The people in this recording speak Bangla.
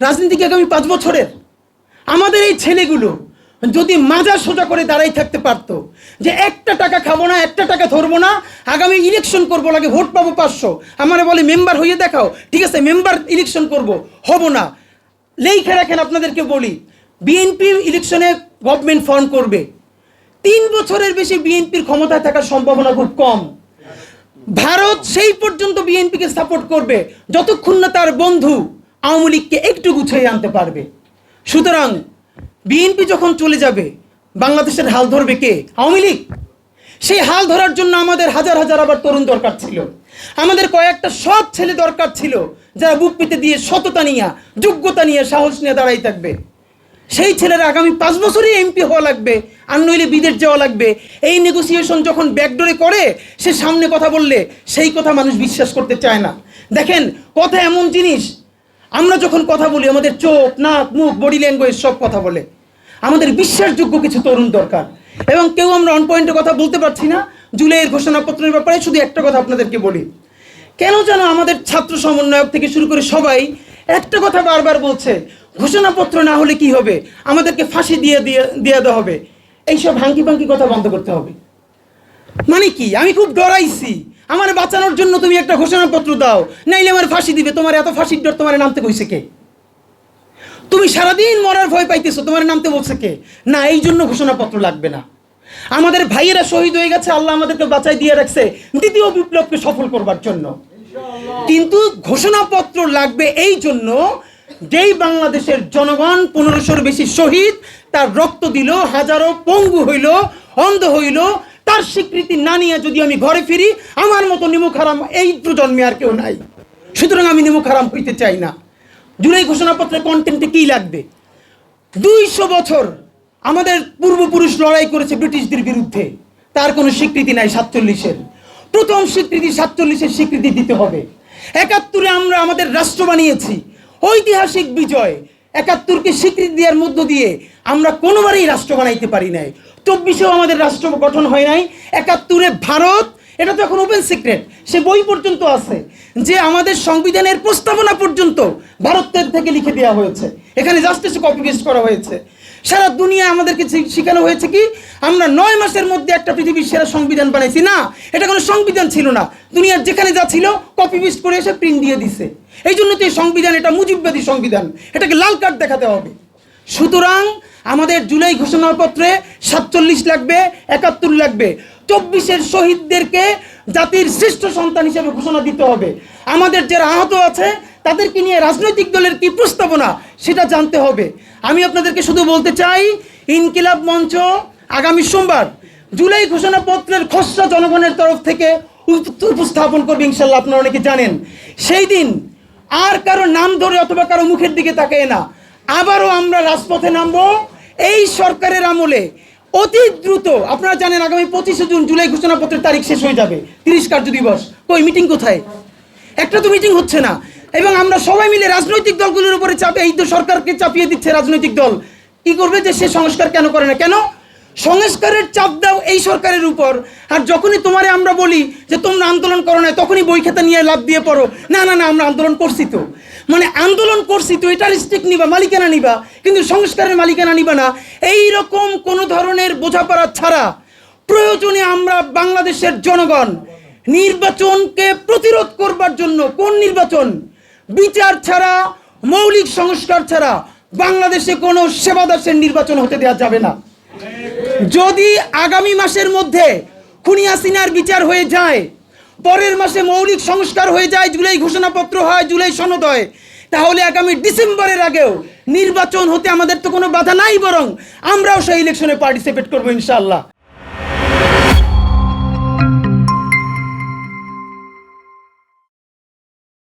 রাজনীতি কি আগামী পাঁচ বছরের। আমাদের এই ছেলেগুলো যদি মাজা সোজা করে দাঁড়াই থাকতে পারতো, যে একটা টাকা খাব না, একটা টাকা ধরবো না, আগামী ইলেকশন করব লাগে, ভোট পাবো পাঁচশো। আমার বলে, মেম্বার হয়ে দেখাও। ঠিক আছে, মেম্বার ইলেকশন করব, হব না। লেখে রাখেন আপনাদেরকে বলি বিএনপি ইলেকশনে গভর্নমেন্ট ফর্ম করবে। তিন বছরের বেশি বিএনপির ক্ষমতায় থাকার সম্ভাবনা খুব কম। ভারত সেই পর্যন্ত বিএনপিকে সাপোর্ট করবে, যতক্ষণ না তার বন্ধু আওয়ামী লীগকে একটু গুছিয়ে আনতে পারবে। সুতরাং বিএনপি যখন চলে যাবে, বাংলাদেশের হাল ধরবে কে? আওয়ামী লীগ। সেই হাল ধরার জন্য আমাদের হাজার হাজার আবার তরুণ দরকার ছিল। আমাদের কয়েকটা সৎ ছেলে দরকার ছিল, যারা বুক পেতে দিয়ে সততা নিয়ে, যোগ্যতা নিয়ে সাহস নিয়ে দাঁড়াই থাকবে। সেই ছেলেরা আগামী পাঁচ বছরই এমপি হওয়া লাগবে, আর নইলে বিদেশ যাওয়া লাগবে। এই নেগোসিয়েশন যখন ব্যাকডোরে করে, সে সামনে কথা বললে, সেই কথা মানুষ বিশ্বাস করতে চায় না। দেখেন, কথা এমন জিনিস আমরা যখন কথা বলি, আমাদের চোখ, নাক, মুখ বডি ল্যাঙ্গুয়েজ সব কথা বলে। আমাদের বিশ্বাসযোগ্য কিছু তরুণ দরকার। এবং কেউ আমরা অন পয়েন্টে কথা বলতে পারছি না, জুলাইয়ের ঘোষণাপত্রের ব্যাপারে শুধু একটা কথা আপনাদেরকে বলি। কেন যেন আমাদের ছাত্র সমন্বয়ক থেকে শুরু করে সবাই একটা কথা বারবার বলছে, ঘোষণাপত্র না হলে কি হবে? আমাদেরকে ফাঁসি দিয়ে দিয়ে দিয়ে দেওয়া হবে। এইসব হাঙ্কি পাঙ্কি কথা বন্ধ করতে হবে। মানে কি? আমি খুব ডরাইছি। আমার বাঁচানোর জন্য তুমি একটা ঘোষণাপত্র দাও। নাইলে আমার ফাঁসি দিবে। তোমার এত ফাঁসির ডর তোমার নামতে কইছে কে? তুমি সারাদিন মরার ভয় পাইতেছো তোমার নামতে বলছে কে? না এই জন্য ঘোষণাপত্র লাগবে না। আমাদের ভাইয়েরা শহীদ হয়ে গেছে আল্লাহ আমাদেরকে বাঁচাই দিয়ে রাখছে দ্বিতীয় বিপ্লবকে সফল করবার জন্য। কিন্তু ঘোষণাপত্র লাগবে এই জন্য যেই বাংলাদেশের জনগণ পনেরোশোর বেশি শহীদ তার রক্ত দিল হাজারো পঙ্গু হইল অন্ধ হইল তার স্বীকৃতি না নিয়ে যদি আমি ঘরে ফিরি, আমার মতো নিমুখ হারাম এই প্রজন্মে আর কেউ নাই। সুতরাং আমি নিমুখ হারাম হইতে চাই না। জুলাই ঘোষণাপত্রের কন্টেন্টে কী লাগবে? দুইশো বছর আমাদের পূর্বপুরুষ লড়াই করেছে ব্রিটিশদের বিরুদ্ধে। তার কোনো স্বীকৃতি নাই সাতচল্লিশের। প্রথম স্বীকৃতি সাতচল্লিশের স্বীকৃতি দিতে হবে। একাত্তরে আমরা আমাদের রাষ্ট্র বানিয়েছি। ঐতিহাসিক বিজয় একাত্তরকে স্বীকৃতি দেওয়ার মধ্য দিয়ে আমরা কোনোবারই রাষ্ট্র বানাইতে পারি নাই। চব্বিশেও আমাদের রাষ্ট্র গঠন হয় নাই। একাত্তরে ভারত, এটা তো এখন ওপেন সিক্রেট সে বই পর্যন্ত আছে। যে আমাদের সংবিধানের প্রস্তাবনা পর্যন্ত ভারতের থেকে লিখে দেওয়া হয়েছে। এখানে জাস্টিস কপি পেস্ট করা হয়েছে। সারা দুনিয়া আমাদেরকে শেখানো হয়েছে কি, আমরা নয় মাসের মধ্যে একটা পৃথিবীর সেরা সংবিধান বানাইছি। না, এটা কোনো সংবিধান ছিল না। দুনিয়ার যেখানে যা ছিল কপি পেস্ট করে এসে প্রিন্ট দিয়ে দিছে। এই জন্য তো এই সংবিধান, এটা মুজিববাদী সংবিধান। এটাকে লাল কার্ড দেখাতে হবে। সুতরাং আমাদের জুলাই ঘোষণাপত্রে সাতচল্লিশ লাগবে, একাত্তর লাগবে। চব্বিশের শহীদদেরকে জাতির শ্রেষ্ঠ সন্তান হিসেবে ঘোষণা দিতে হবে। আমাদের যারা আহত আছে, তাদেরকে নিয়ে রাজনৈতিক দলের কি প্রস্তাবনা, সেটা জানতে হবে। আমি আপনাদেরকে শুধু বলতে চাই, ইনকিলাব মঞ্চ আগামী সোমবার জুলাই ঘোষণাপত্রের খসড়া জনগণের তরফ থেকে উপস্থাপন করবে ইনশাল্লাহ আপনারা অনেকে জানেন। সেই দিন আর কারও নাম ধরে অথবা কারও মুখের দিকে তাকায় না। আবারও আমরা রাজপথে নামবো। এই সরকারের আমলে অতি দ্রুত, আপনারা জানেন আগামী পঁচিশে জুন জুলাই ঘোষণাপত্রের তারিখ শেষ হয়ে যাবে, তিরিশ কার্য দিবস। কই, মিটিং কোথায়? একটা তো মিটিং হচ্ছে না। এবং আমরা সবাই মিলে রাজনৈতিক দলগুলোর উপরে চাপে, এই তো সরকারকে চাপিয়ে দিচ্ছে রাজনৈতিক দল। কি করবে যে সে সংস্কার কেন করে না? কেন? সংস্কারের চাপ দাও এই সরকারের উপর। আর যখনই তোমারে আমরা বলি যে তোমরা আন্দোলন করো না, তখনই বই খাতা নিয়ে লাভ দিয়ে পড়ো। না না না, আমরা আন্দোলন করছি তো। মানে আন্দোলন করছি তো এটার স্টেক নিবা, মালিকানা নিবা, কিন্তু সংস্কারের মালিকানা নিবা না। এই রকম কোনো ধরনের বোঝাপড়া ছাড়া প্রয়োজনে আমরা বাংলাদেশের জনগণ নির্বাচনকে প্রতিরোধ করবার জন্য কোন নির্বাচন? বিচার ছাড়া, মৌলিক সংস্কার ছাড়া বাংলাদেশে কোনো সেবাদাসের নির্বাচন হতে দেওয়া যাবে না। যদি আগামী মাসের মধ্যে খুনি হাসিনার বিচার হয়ে যায় পরের মাসে মৌলিক সংস্কার হয়ে যায়, জুলাই ঘোষণাপত্র হয়, জুলাই সনদ হয় তাহলে আগামী ডিসেম্বরের আগেও নির্বাচন হতে আমাদের তো কোনো বাধা নাই বরং আমরাও সেই ইলেকশনে পার্টিসিপেট করব ইনশাল্লাহ